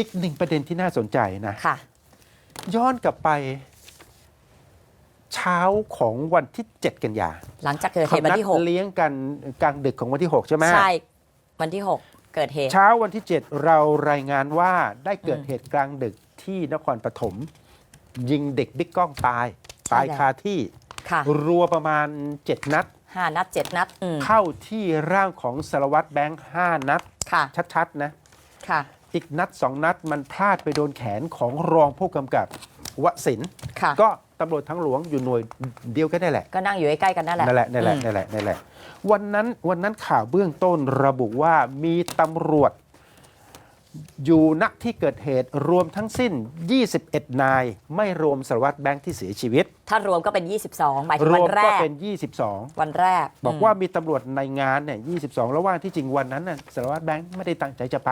อีกหนึ่งประเด็นที่น่าสนใจนะค่ะ ย้อนกลับไป เช้าของวันที่ 7 กันยาหลังจากเกิดเหเขาตุวันนัดที่หกเลี้ยงกันกลางดึกของวันที่ 6 ใช่ไหมใช่ วันที่หกเกิดเหตุ เช้าวันที่ 7 เรารายงานว่าได้เกิดอืมเหตุกลางดึกที่นครปฐมยิงเด็กบิ๊กก้องตายใช่ตายแล้วคาที่ค่ะรัวประมาณ 7 นัดห้านัดเจ็ดนัดอืมเข้าที่ร่างของสารวัตรแบงค์5นัด ค่ะ ชัดๆนะ ค่ะ อีกนัดสองนัดมันพลาดไปโดนแขนของรองผู้กำกับวสินทร์ค่ะ ก็ตำรวจทั้งหลวงอยู่หน่วยเดียวกันนี่แหละ ก็นั่งอยู่ใกล้ๆกันนั่นแหละนั่นแหละนั่นแหละอืมนั่นแหละนั่นแหละ วันนั้นวันนั้นข่าวเบื้องต้นระบุว่ามีตำรวจ อยู่ณที่เกิดเหตุรวมทั้งสิ้น 21 นาย ไม่รวมสารวัตรแบงค์ที่เสียชีวิต ถ้ารวมก็เป็น 22 หมายถึรงวัวมนแรก็ก เป็นวันแรก22บอกว่ามีตำรวจในงานเนี่ย 22 แล้วว่าที่จริงวันนั้นน่ะสารวัตรแบงค์ไม่ได้ตั้งใจจะไป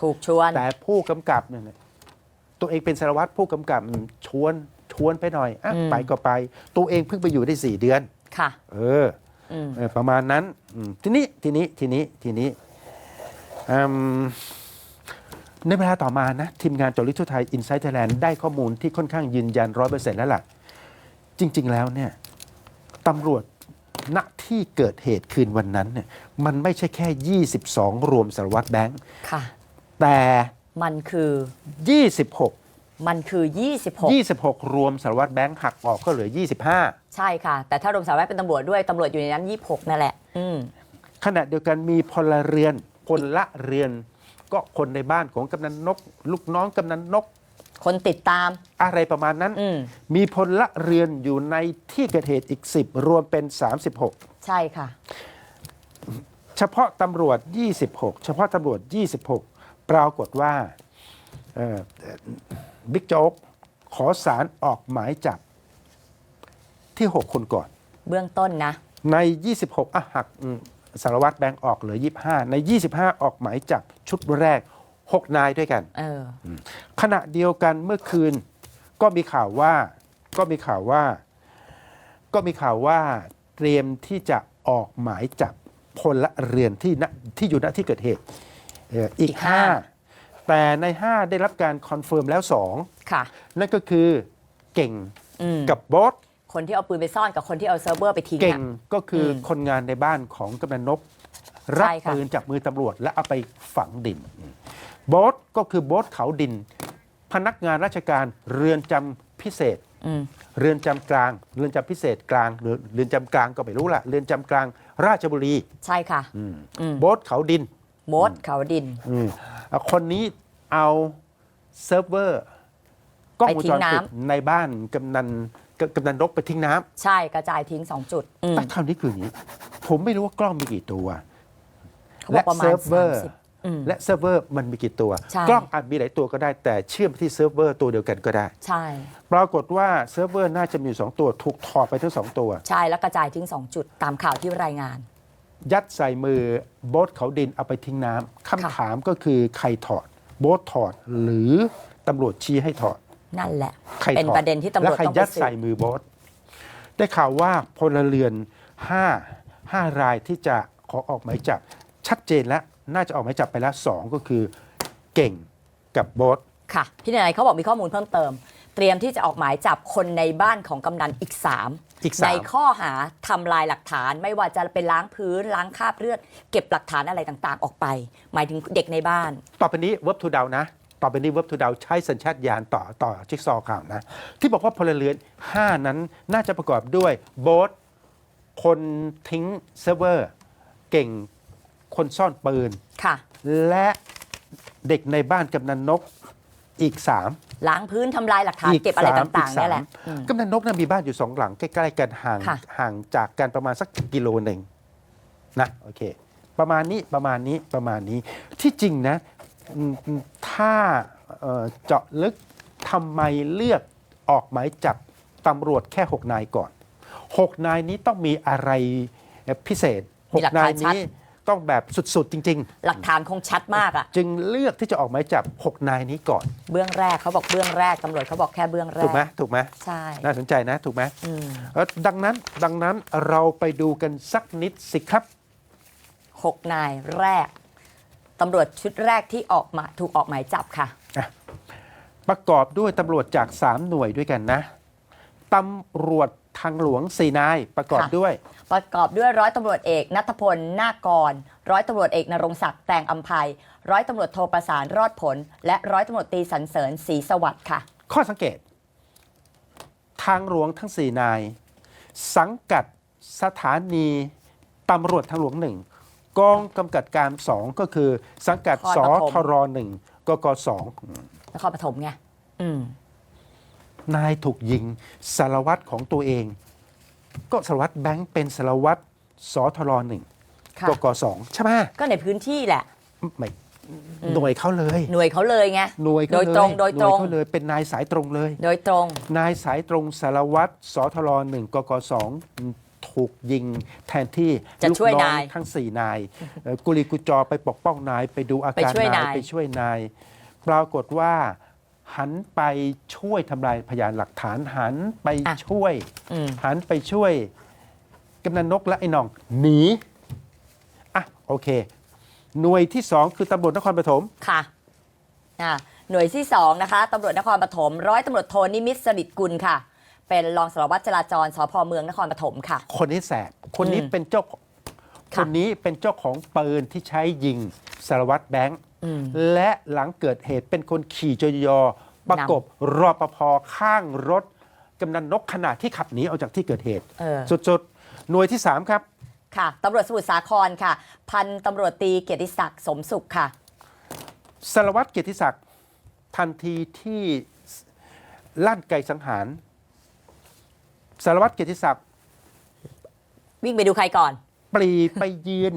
ถูกชวน แต่ผู้กำกับเนี่ยนะตัวเองเป็นสารวัตรผู้กำกับชวนชวนไปหน่อยอะอืม ไปก็ไป ตัวเองเพิ่งไปอยู่ได้สี่เดือน ค่ะ เอออืม เออประมาณนั้นอืมทีนี้ทีนี้ทีนี้ทีนี้อืมในเวลาต่อมานะ ทีมงานจอริทั่วไทยอินไซต์ไทยแลนด์ได้ข้อมูลที่ค่อนข้างยืนยันร้อยเปอร์เซ็นต์แล้วล่ะ จริง ๆ แล้วเนี่ยตำรวจณที่เกิดเหตุคืนวันนั้นเนี่ยมันไม่ใช่แค่ 22 รวมสารวัตรแบงค์ ค่ะ แต่ มันคือ 26 มันคือ 26 26 รวมสารวัตรแบงค์หักออกก็เหลือ 25 ใช่ค่ะ แต่ถ้ารวมสารวัตรเป็นตำรวจด้วย ตำรวจอยู่ในนั้น 26 นั่นแหละ อืม ขณะเดียวกันมีพลเรือนพลเรือน ก็คนในบ้านของกำนันนก ลูกน้องกำนันนกคนติดตาม อะไรประมาณนั้น อืม มีพลเรือนอยู่ในที่เกิดเหตุอีก 10 รวมเป็น 36 ใช่ค่ะ เฉพาะตำรวจ 26 เฉพาะตำรวจ 26 ปรากฏว่าเอ่อบิ๊กโจ๊กขอสารออกหมายจับที่ 6 คนก่อน เบื้องต้นนะ ใน 26อะหักอืมสารวัตรแบงค์ออกเหลือ 25 ใน 25 ออกหมายจับชุดแรก 6 นายด้วยกันเออขณะเดียวกันเมื่อคืนก็มีข่าวว่าก็มีข่าวว่าก็มีข่าวว่าเตรียมที่จะออกหมายจับพลเรือนที่ณที่อยู่ณที่เกิดเหตุเอ่ออีกอีกห้า5แต่ใน 5 ได้รับการคอนเฟิร์มแล้วค่ะ2นั่นก็คือเก่งอืมกับโบ๊ทคนที่เอาปืนไปซ่อนกับคนที่เอาเซิร์ฟเวอร์ไปทิ้งเก่งอะก็คืออมคนงานในบ้านของกำนันนก รับใช่ค่ะปืนจากมือตำรวจ และเอาไปฝังดินโบ๊ทก็คือโบ๊ทเขาดิน พนักงานราชการเรือนจำพิเศษอืมเรือนจำกลาง เรือนจำพิเศษกลางหรือเรือนจำกลางก็ไม่รู้ละเรือนจำกลางราชบุรี ใช่ค่ะอืมโบ๊ทเขาดินโมดเขาดิน อืมอะคนนี้เอาเซิร์ฟเวอร์กล้องวงจรไปทิ้งปิดน้ำในบ้านกำนันกกำนันนกไปทิ้งน้ำ ใช่กระจายทิ้งสองจุดอืมแต่คราวนี้คืออย่างนี้ ผมไม่รู้ว่ากล้องมีกี่ตัว เขาบอกประมาณเซิร์ฟเวอร์30อืม และเซิร์ฟเวอร์มันมีกี่ตัว ใช่ กล้องอาจมีหลายตัวก็ได้แต่เชื่อมไปที่เซิร์ฟเวอร์ตัวเดียวกันก็ได้ ใช่ ปรากฏว่าเซิร์ฟเวอร์น่าจะมีอยู่สองตัวถูกถอดไปทั้งสองตัว ใช่แล้วกระจายทิ้งสองจุดตามข่าวที่รายงาน ยัดใส่มือโบ๊ทเขาดินเอาไปทิ้งน้ำคำถามก็คือใครถอด โบ๊ทถอดหรือตำรวจชี้ให้ถอด นั่นแหละ ใครเป็นถอดประเด็นที่ตำรวจและใครต้องไปยัดสืใส่บมือโบ๊ทได้ข่าวว่าพลเรือนห้าห้ารายที่จะขอออกหมายจับ ชัดเจนแล้วน่าจะออกหมายจับไปแล้วสองก็คือเก่งกับโบ๊ท ค่ะ พี่นายเขาบอกมีข้อมูลเพิ่มเติม เตรียมที่จะออกหมายจับคนในบ้านของกำนันอีก 3 อีกสาม ในข้อหาทำลายหลักฐานไม่ว่าจะเป็นล้างพื้นล้างคราบเลือด เก็บหลักฐานอะไรต่างๆ ออกไป หมายถึงเด็กในบ้าน ต่อไปนี้เวิร์บทูดาวนะ ต่อไปนี้เวิร์บทูดาวใช้สัญชาตญาณต่อต่อจิ๊กซอว์ข่าวนะ ที่บอกว่าพลเรือน5นั้นน่าจะประกอบด้วยโบ๊ทคนทิ้งเซิร์ฟเวอร์ เก่งคนซ่อนปืน ค่ะ และเด็กในบ้านกำนันนก อีก 3 ล้างพื้นทำลายหลักฐานเก็บอะไรต่างๆเนี่ยแหละอืม กำนันนกนะมีบ้านอยู่สองหลังใกล้ๆกันห่างค่ะ ห่างจากกันประมาณสักกิโลหนึ่งนะโอเค ประมาณนี้ประมาณนี้ประมาณนี้ที่จริงนะอืมอืมถ้าเอ่อเจาะลึกทำไมเลือกออกหมายจับตำรวจแค่ 6 นายก่อน 6 นายนี้ต้องมีอะไรพิเศษ มีหลัก6 นาฐายนชัด นี้ ต้องแบบสุดๆ จริง หลักฐานคงชัดมากอะๆ จึงเลือกที่จะออกหมายจับ 6 นายนี้ก่อน เบื้องแรกเขาบอกเบื้องแรกตำรวจเขาบอกแค่เบื้องแรถูกไหมกถูกไหมใช่น่าสนใจนะถูกไหมอืมเอ่อดังนั้นดังนั้นเราไปดูกันสักนิดสิครับ หกนายแรกตำรวจชุดแรกที่ออกมาถูกออกหมายจับค่ะ ประกอบด้วยตำรวจจาก 3 หน่วยด้วยกันนะตำรวจ ทางหลวงสี่นายประกอบค่ะ ด้วย ประกอบด้วยร้อยตำรวจเอกนัทพลนาคกร ร้อยตำรวจเอกนรงศักดิ์แตงอัมภัยร้อยตำรวจโทประสานรอดผล และร้อยตำรวจตรีสันเสริญศรีสวัสดิ์ค่ะ ข้อสังเกต ทางหลวงทั้งสี่นาย สังกัดสถานีตำรวจทางหลวงหนึ่งกองกำกับการสองก็คือ สังกัดนครสปฐม ทรหนึ่งกกสองนครปฐมไงอืม นายถูกยิงสารวัตรของตัวเอง ก็สารวัตรแบงค์เป็นสารวัตรสทรหนึ่งค่ะกกสองใช่ไหมก็ในพื้นที่แหละไม่หน่วยเขาเลย หน่วยเขาเลยไงหน่วยเขาโดยเลยตรงโดยหตน่รวยงเขาเลยเป็นนายสายตรงเลย โดยตรง นายสายตรงสารวัตรสทรหนึ่งกกสองถูกยิงแทนที่จะลูกช่วยน้องนายทั้งสี่นายเอ่อกุลีกุจอไปปกป้องนายไปดูอาการไปช่วยนายนายไปช่วยนาย ปรากฏว่า หันไปช่วยทำลายพยานหลักฐานหันไปช่วย อืม หันไปช่วยกำนันนกและไอ้น้องหนีอะโอเค หน่วยที่สองคือตำรวจนครปฐม ค่ะอ่าหน่วยที่2นะคะตำรวจนครปฐมร้อยตำรวจโทนิมิตรสลิดกุลค่ะ เป็นรองสารวัตรจราจรสพเมืองนครปฐมค่ะ คนนี้แสบ คนนี้อืมเป็นเจ้าคค่ะนนี้เป็นเจ้าของปืนที่ใช้ยิงสารวัตรแบงค์อืม และหลังเกิดเหตุเป็นคนขี่จยอประกบรอปภข้างรถกำนันนกขณะที่ขับหนีออกจากที่เกิดเหตุเออสุดๆ หน่วยที่ 3 ครับ ค่ะตำรวจสมุทรสาครค่ะ พันตำรวจตรีเกียรติศักดิ์สมสุขค่ะสารวัตรเกียรติศักดิ์ทันทีที่ลั่นไกสังหารสารวัตรเกียรติศักดิ์วิ่งไปดูใครก่อน ปรีไปยืน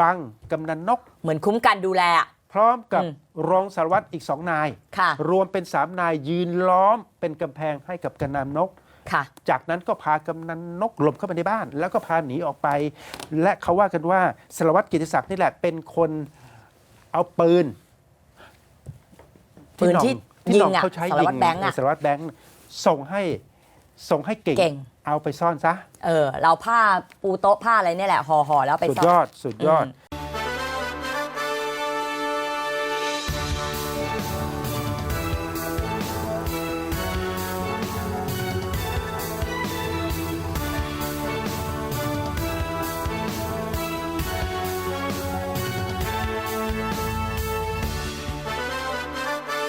บังกำนันนก เหมือนคุ้มกันดูแลอะ พร้อมกับอืม รองสารวัตรอีกสองนาย ค่ะ รวมเป็นสามนายยืนล้อมเป็นกำแพงให้กับกำนันนก ค่ะ จากนั้นก็พากำนันนกหลบเข้าไปในบ้าน แล้วก็พาหนีออกไป และเขาว่ากันว่าสารวัตรกิติศักดิ์นี่แหละเป็นคนเอาปืนปืนที่ที่หน่องยิงอะเขาใช้สารยิวัตรแบงค์อะ สารวัตรแบงค์ส่งให้ ส่งให้เก่ง เก่ง เอาไปซ่อนซะ เออ เราผ้าปูโต๊ะผ้าอะไรเนี่ยแหละห่อห่อแล้วไปสุดซ่อนยอดสุดยอด อืม